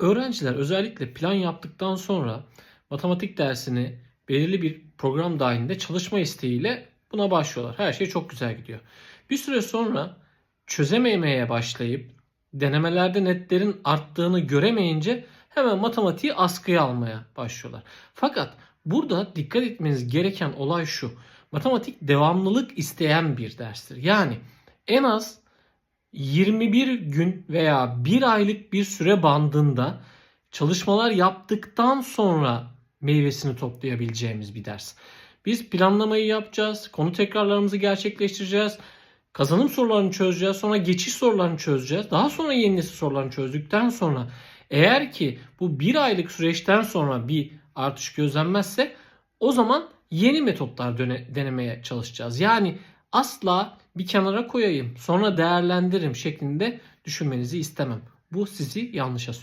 Öğrenciler özellikle plan yaptıktan sonra matematik dersini belirli bir program dahilinde çalışma isteğiyle buna başlıyorlar. Her şey çok güzel gidiyor. Bir süre sonra çözememeye başlayıp denemelerde netlerin arttığını göremeyince hemen matematiği askıya almaya başlıyorlar. Fakat burada dikkat etmeniz gereken olay şu. Matematik devamlılık isteyen bir derstir. Yani en az 21 gün veya 1 aylık bir süre bandında çalışmalar yaptıktan sonra meyvesini toplayabileceğimiz bir ders. Biz planlamayı yapacağız, konu tekrarlarımızı gerçekleştireceğiz, kazanım sorularını çözeceğiz, sonra geçiş sorularını çözeceğiz. Daha sonra yeni nesil sorularını çözdükten sonra eğer ki bu bir aylık süreçten sonra bir artış gözlenmezse o zaman yeni metotlar denemeye çalışacağız. Yani asla bir kenara koyayım sonra değerlendiririm şeklinde düşünmenizi istemem. Bu sizi yanlışa sürükleyecek.